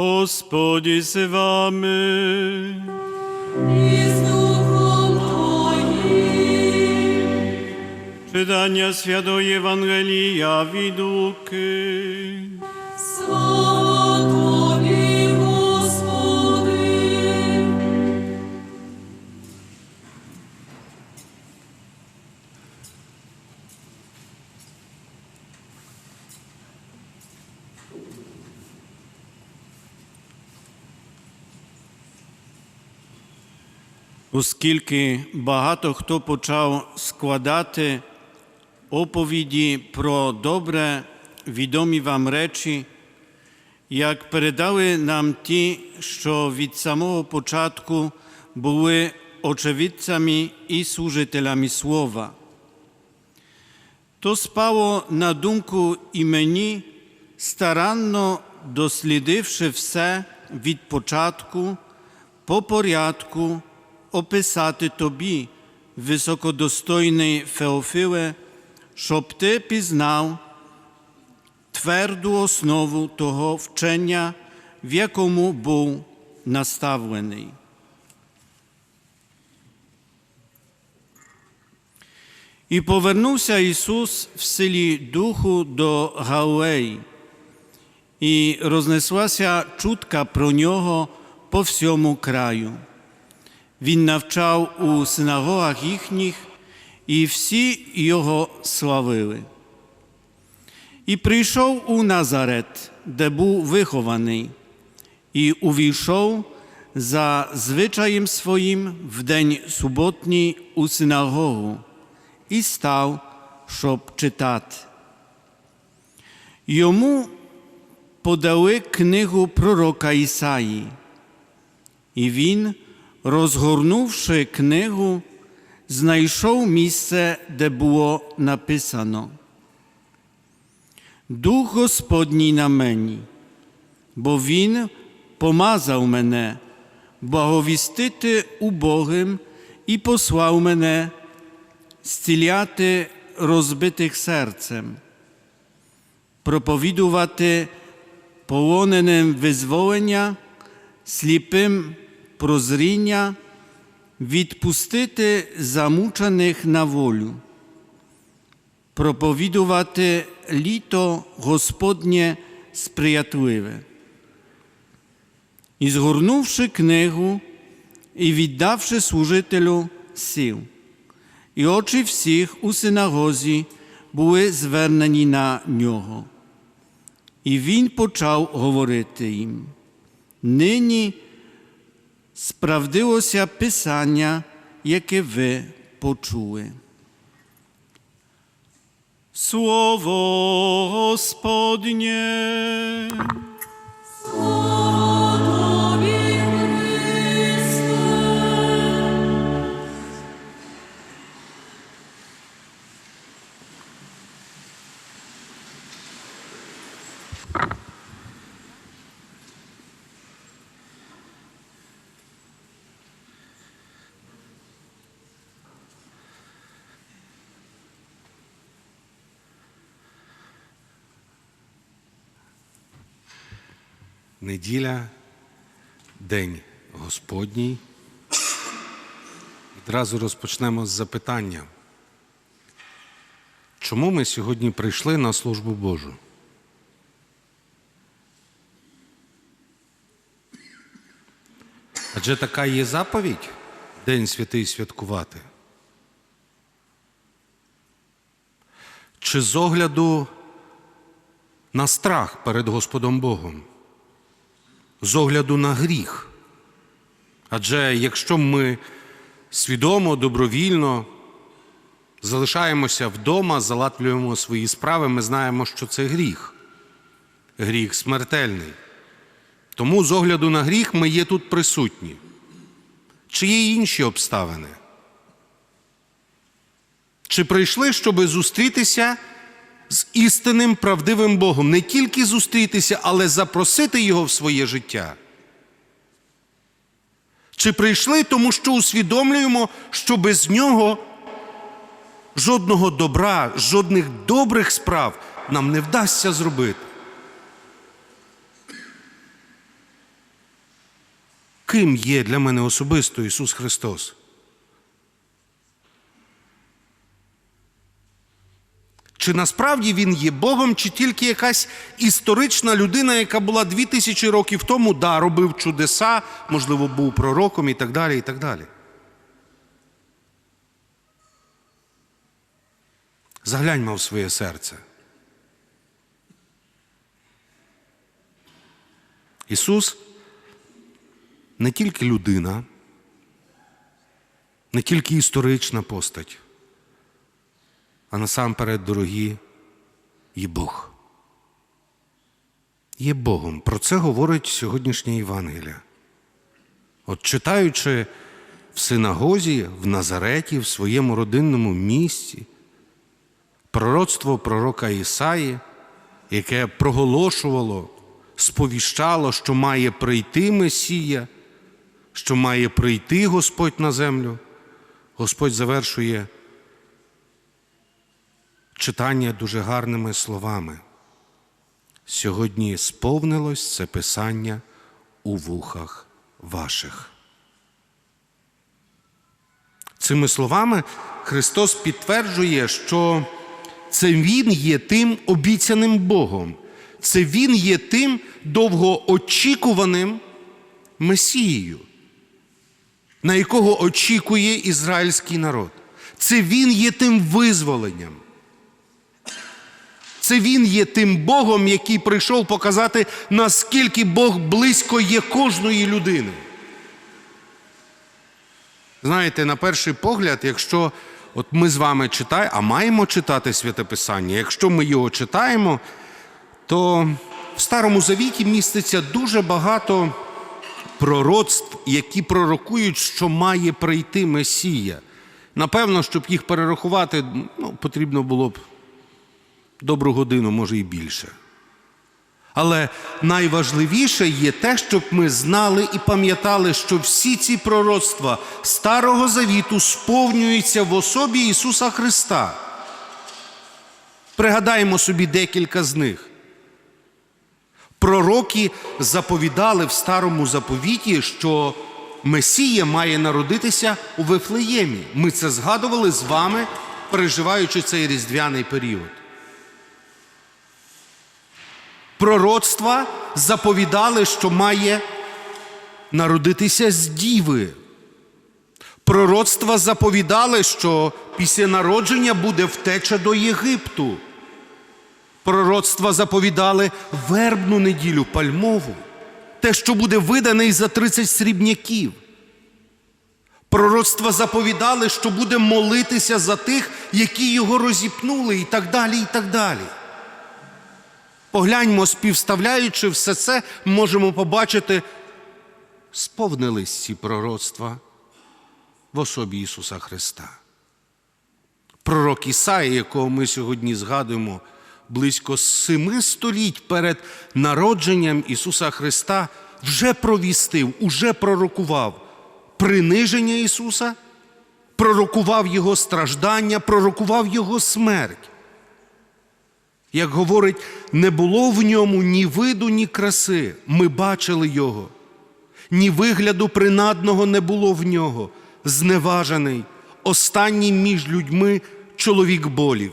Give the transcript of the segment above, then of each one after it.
Господі з вами. І з Духом Твоїм. Czytania Świętego Ewangelia від Łuki. Оскільки багато хто почав складати оповіді про добре відомі вам речі, як передали нам ті, що від самого початку були очевидцями і служителями слова. То спало на думку і мені, старанно дослідивши все від початку, по порядку описати тобі, високодостойний Феофиле, щоб ти пізнав тверду основу того вчення, в якому був наставлений. І повернувся Ісус в силі Духу до Галилеї, і рознеслася чутка про нього по всьому краю. Він навчав у синагогах їхніх, і всі його славили. І прийшов у Назарет, де був вихований, і увійшов за звичаєм своїм в день суботній у синагогу і став, щоб читати. Йому подали книгу пророка Ісаї, і він, розгорнувши книгу, знайшов місце, де було написано. Дух Господній на мені, бо Він помазав мене благовістити убогим і послав мене зціляти розбитих серцем, проповідувати полоненим визволення, сліпим прозріння, відпустити замучених на волю, проповідувати літо Господнє сприятливе. І згорнувши книгу і віддавши служителю сил, і очі всіх у синагозі були звернені на нього. І він почав говорити їм. Нині справдилося Писання, яке ви почули. Слово Господнє. Слава Неділя, День Господній. Відразу розпочнемо з запитання. Чому ми сьогодні прийшли на службу Божу? Адже така є заповідь День святий святкувати. Чи з огляду на страх перед Господом Богом? З огляду на гріх. Адже якщо ми свідомо, добровільно залишаємося вдома, залатлюємо свої справи, ми знаємо, що це гріх, гріх смертельний. Тому з огляду на гріх ми є тут присутні. Чи є інші обставини? Чи прийшли, щоб зустрітися з істинним правдивим Богом, не тільки зустрітися, але запросити Його в своє життя. Чи прийшли, тому що усвідомлюємо, що без нього жодного добра, жодних добрих справ нам не вдасться зробити. Ким є для мене особисто Ісус Христос? Чи насправді Він є Богом, чи тільки якась історична людина, яка була дві тисячі років тому, да, робив чудеса, можливо, був пророком і так далі, і так далі. Загляньмо в своє серце. Ісус не тільки людина, не тільки історична постать, а насамперед, дорогі, є Бог. Є Богом. Про це говорить сьогоднішнє Євангелія. От читаючи в синагозі, в Назареті, в своєму родинному місці, пророцтво пророка Ісаї, яке проголошувало, сповіщало, що має прийти Месія, що має прийти Господь на землю, Господь завершує читання дуже гарними словами. Сьогодні сповнилось це писання у вухах ваших. Цими словами Христос підтверджує, що це Він є тим обіцяним Богом, це Він є тим довгоочікуваним Месією, на якого очікує ізраїльський народ. Це Він є тим визволенням. Це Він є тим Богом, який прийшов показати, наскільки Бог близько є кожної людини. Знаєте, на перший погляд, якщо от ми з вами читаємо, а маємо читати Святе Писання, якщо ми його читаємо, то в Старому Завіті міститься дуже багато пророцтв, які пророкують, що має прийти Месія. Напевно, щоб їх перерахувати, ну, потрібно було б добру годину, може і більше. Але найважливіше є те, щоб ми знали і пам'ятали, що всі ці пророцтва Старого Завіту сповнюються в особі Ісуса Христа. Пригадаємо собі декілька з них. Пророки заповідали в старому заповіті, що Месія має народитися у Вифлеємі. Ми це згадували з вами, переживаючи цей різдвяний період. Пророцтва заповідали, що має народитися з діви. Пророцтва заповідали, що після народження буде втеча до Єгипту. Пророцтва заповідали вербну неділю пальмову, те, що буде виданий за 30 срібняків. Пророцтва заповідали, що буде молитися за тих, які його розіпнули, і так далі, і так далі. Погляньмо, співставляючи все це, можемо побачити, сповнились ці пророцтва в особі Ісуса Христа. Пророк Ісаї, якого ми сьогодні згадуємо, близько семи століть перед народженням Ісуса Христа, вже провістив, уже пророкував приниження Ісуса, пророкував Його страждання, пророкував Його смерть. Як говорить, не було в ньому ні виду, ні краси. Ми бачили його, ні вигляду принадного не було в нього, зневажений, останній між людьми чоловік болів.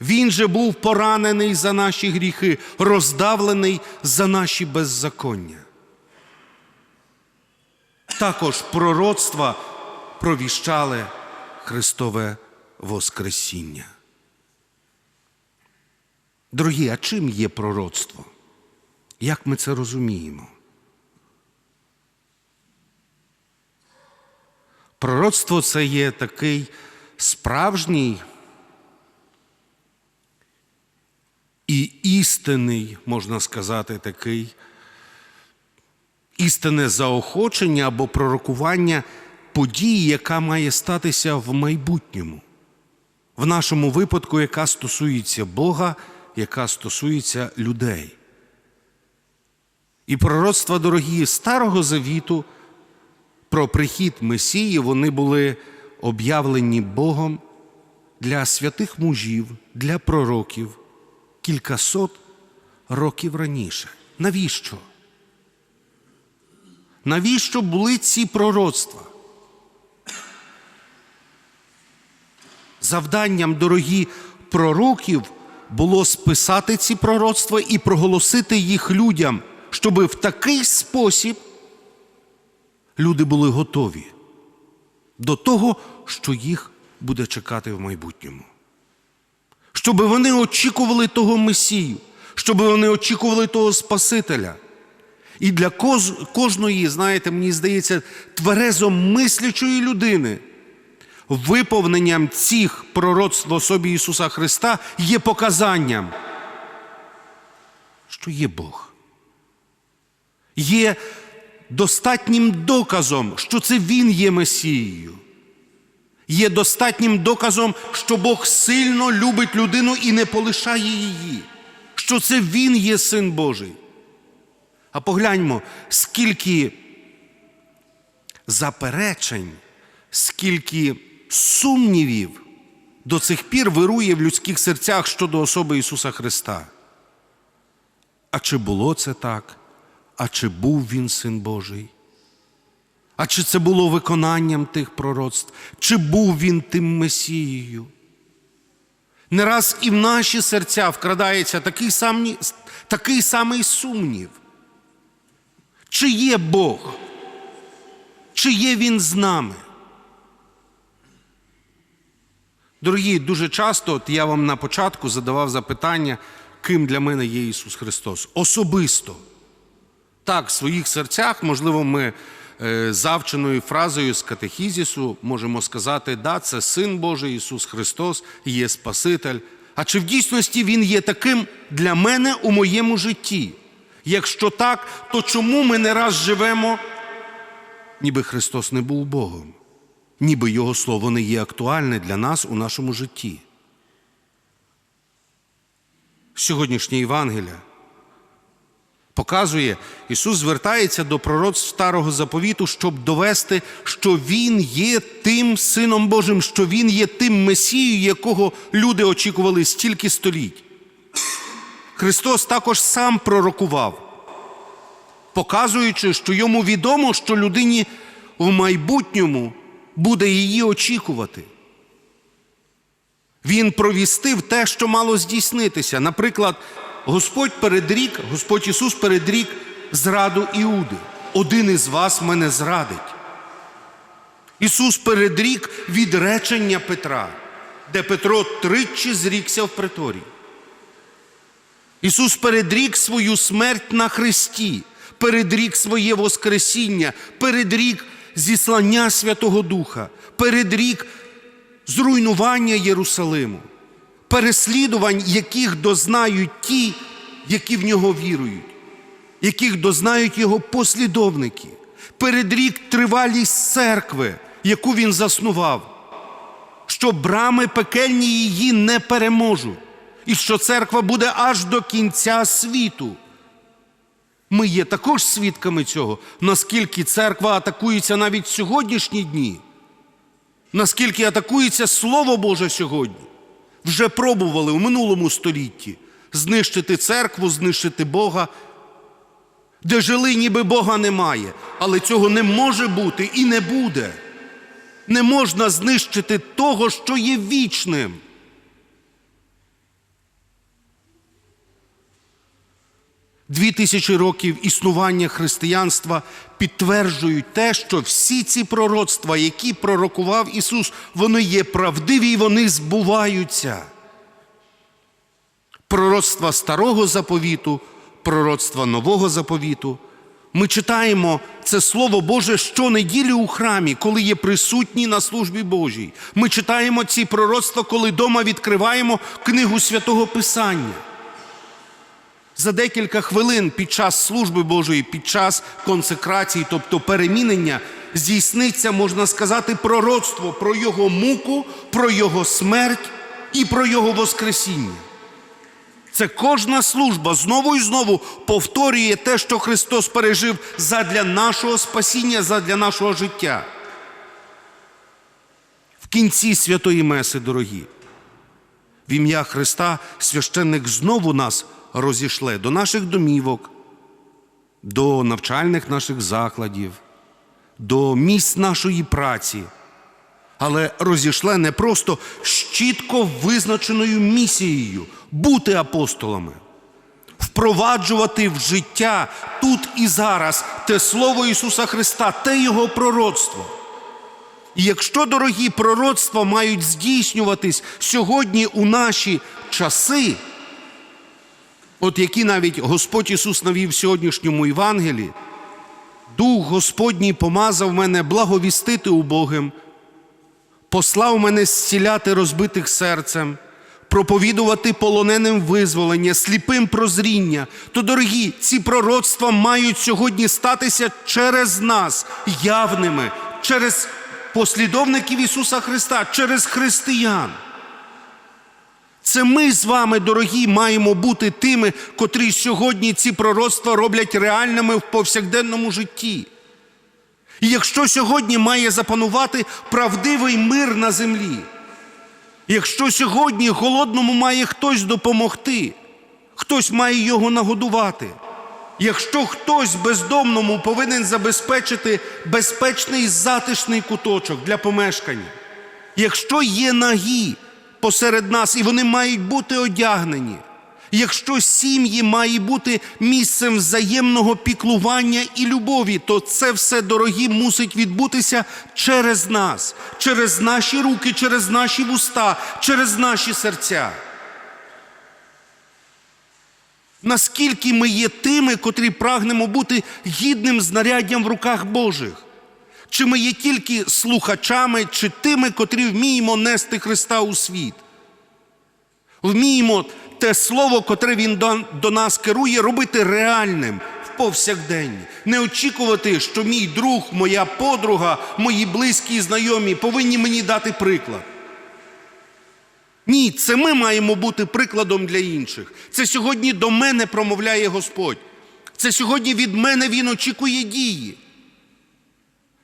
Він же був поранений за наші гріхи, роздавлений за наші беззаконня. Також пророцтва провіщали Христове Воскресіння. Дорогі, а чим є пророцтво? Як ми це розуміємо? Пророцтво це є такий справжній і істинний, можна сказати, такий істинне заохочення або пророкування події, яка має статися в майбутньому. В нашому випадку, яка стосується Бога, яка стосується людей. І пророцтва дорогі Старого Завіту про прихід Месії вони були об'явлені Богом для святих мужів, для пророків кількасот років раніше. Навіщо? Навіщо були ці пророцтва? Завданням, дорогі пророків, було списати ці пророцтва і проголосити їх людям, щоб в такий спосіб люди були готові до того, що їх буде чекати в майбутньому. Щоб вони очікували того Месію, щоб вони очікували того Спасителя. І для кожної, знаєте, мені здається, тверезо мислячої людини виповненням цих пророцтв особі Ісуса Христа є показанням, що є Бог. Є достатнім доказом, що це Він є Месією. Є достатнім доказом, що Бог сильно любить людину і не полишає її, що це Він є Син Божий. А погляньмо, скільки заперечень, скільки сумнівів до цих пір вирує в людських серцях щодо особи Ісуса Христа. А чи було це так? А чи був Він Син Божий? А чи це було виконанням тих пророцтв? Чи був він тим Месією? Не раз і в наші серця вкрадається такий самий, такий самий сумнів. Чи є Бог? Чи є Він з нами? Дорогі, дуже часто от я вам на початку задавав запитання, ким для мене є Ісус Христос. Особисто. Так, в своїх серцях, можливо, ми е, завченою фразою з катехізісу можемо сказати, да, це Син Божий Ісус Христос, є Спаситель. А чи в дійсності Він є таким для мене у моєму житті? Якщо так, то чому ми не раз живемо, ніби Христос не був Богом, ніби Його Слово не є актуальне для нас у нашому житті? Сьогоднішнє Євангелія показує, Ісус звертається до пророцтв Старого заповіту, щоб довести, що Він є тим Сином Божим, що Він є тим Месією, якого люди очікували стільки століть. Христос також сам пророкував, показуючи, що йому відомо, що людині в майбутньому буде її очікувати. Він провістив те, що мало здійснитися. Наприклад, Господь передрік, Господь Ісус передрік зраду Іуди. Один із вас мене зрадить. Ісус передрік відречення Петра, де Петро тричі зрікся в приторі. Ісус передрік свою смерть на Христі, передрік своє Воскресіння, передрік зіслання Святого Духа, передрік зруйнування Єрусалиму, переслідувань, яких дознають ті, які в нього вірують, яких дознають його послідовники, передрік тривалість церкви, яку він заснував, що брами пекельні її не переможуть, і що церква буде аж до кінця світу. Ми є також свідками цього, наскільки церква атакується навіть в сьогоднішні дні. Наскільки атакується Слово Боже сьогодні, вже пробували у минулому столітті знищити церкву, знищити Бога, де жили, ніби Бога немає. Але цього не може бути і не буде. Не можна знищити того, що є вічним. Дві тисячі років існування християнства підтверджують те, що всі ці пророцтва, які пророкував Ісус, вони є правдиві і вони збуваються. Пророцтва старого заповіту, пророцтва нового заповіту. Ми читаємо це Слово Боже щонеділі у храмі, коли є присутні на службі Божій. Ми читаємо ці пророцтва, коли дома відкриваємо книгу святого Писання. За декілька хвилин під час служби Божої, під час консекрації, тобто перемінення, здійсниться, можна сказати, пророцтво про Його муку, про Його смерть і про Його Воскресіння. Це кожна служба знову і знову повторює те, що Христос пережив задля нашого спасіння, задля нашого життя. В кінці святої Меси, дорогі, в ім'я Христа священник знову нас розішле до наших домівок, до навчальних наших закладів, до місць нашої праці, але розійшли не просто з чітко визначеною місією бути апостолами, впроваджувати в життя тут і зараз те слово Ісуса Христа, те Його пророцтво. І якщо, дорогі пророцтва мають здійснюватись сьогодні у наші часи, от які навіть Господь Ісус навів в сьогоднішньому Євангелії, Дух Господній помазав мене благовістити убогим, послав мене зціляти розбитих серцем, проповідувати полоненим визволення, сліпим прозріння, то, дорогі, ці пророцтва мають сьогодні статися через нас, явними, через послідовників Ісуса Христа, через християн. Це ми з вами, дорогі, маємо бути тими, котрі сьогодні ці пророцтва роблять реальними в повсякденному житті. І якщо сьогодні має запанувати правдивий мир на землі, якщо сьогодні голодному має хтось допомогти, хтось має його нагодувати, якщо хтось бездомному повинен забезпечити безпечний затишний куточок для помешкання, якщо є нагі посеред нас і вони мають бути одягнені, якщо сім'ї має бути місцем взаємного піклування і любові, то це все, дорогі, мусить відбутися через нас, через наші руки, через наші вуста, через наші серця. Наскільки ми є тими, котрі прагнемо бути гідним знаряддям в руках Божих? Чи ми є тільки слухачами, чи тими, котрі вміємо нести Христа у світ? Вміємо те слово, котре Він до, нас керує, робити реальним в повсякденні. Не очікувати, що мій друг, моя подруга, мої близькі і знайомі повинні мені дати приклад. Ні, це ми маємо бути прикладом для інших. Це сьогодні до мене промовляє Господь. Це сьогодні від мене Він очікує дії.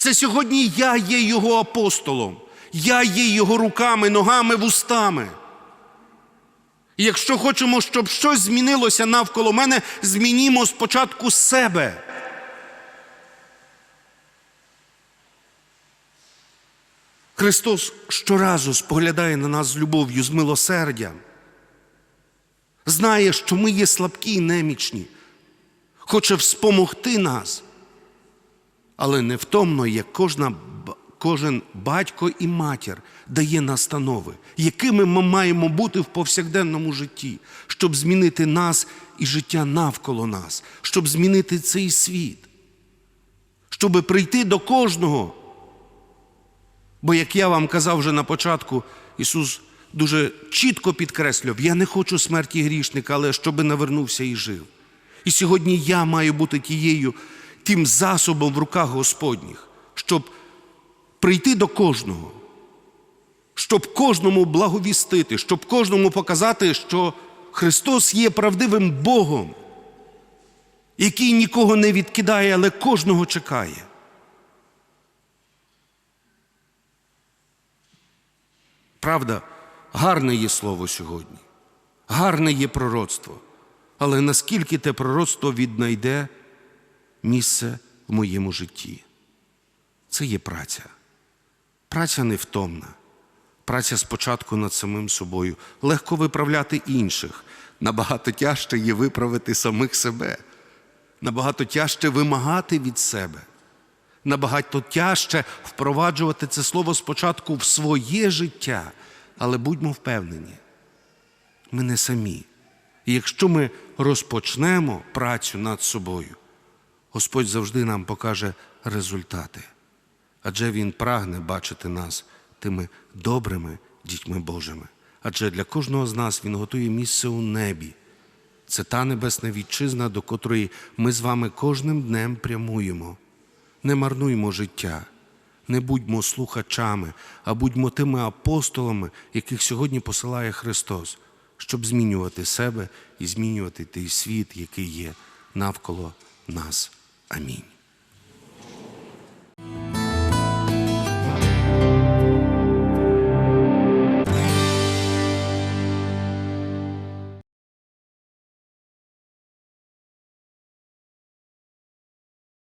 Це сьогодні я є Його апостолом. Я є Його руками, ногами, вустами. І якщо хочемо, щоб щось змінилося навколо мене, змінімо спочатку себе. Христос щоразу споглядає на нас з любов'ю, з милосердям. Знає, що ми є слабкі і немічні, хоче вспомогти нас, але невтомно, як кожна, кожен батько і матір дає настанови, якими ми маємо бути в повсякденному житті, щоб змінити нас і життя навколо нас, щоб змінити цей світ, щоб прийти до кожного. Бо, як я вам казав вже на початку, Ісус дуже чітко підкреслював: я не хочу смерті грішника, але щоби навернувся і жив. І сьогодні я маю бути тією, тим засобом в руках Господніх, щоб прийти до кожного, щоб кожному благовістити, щоб кожному показати, що Христос є правдивим Богом, який нікого не відкидає, але кожного чекає. Правда, гарне є слово сьогодні, гарне є пророцтво. Але наскільки те пророцтво віднайде місце в моєму житті? Це є праця. Праця невтомна. Праця спочатку над самим собою. Легко виправляти інших. Набагато тяжче є виправити самих себе. Набагато тяжче вимагати від себе. Набагато тяжче впроваджувати це слово спочатку в своє життя, але будьмо впевнені, ми не самі. І якщо ми розпочнемо працю над собою, Господь завжди нам покаже результати. Адже Він прагне бачити нас тими добрими дітьми Божими. Адже для кожного з нас Він готує місце у небі. Це та небесна вітчизна, до котрої ми з вами кожним днем прямуємо. Не марнуймо життя, не будьмо слухачами, а будьмо тими апостолами, яких сьогодні посилає Христос, щоб змінювати себе і змінювати той світ, який є навколо нас. Амінь.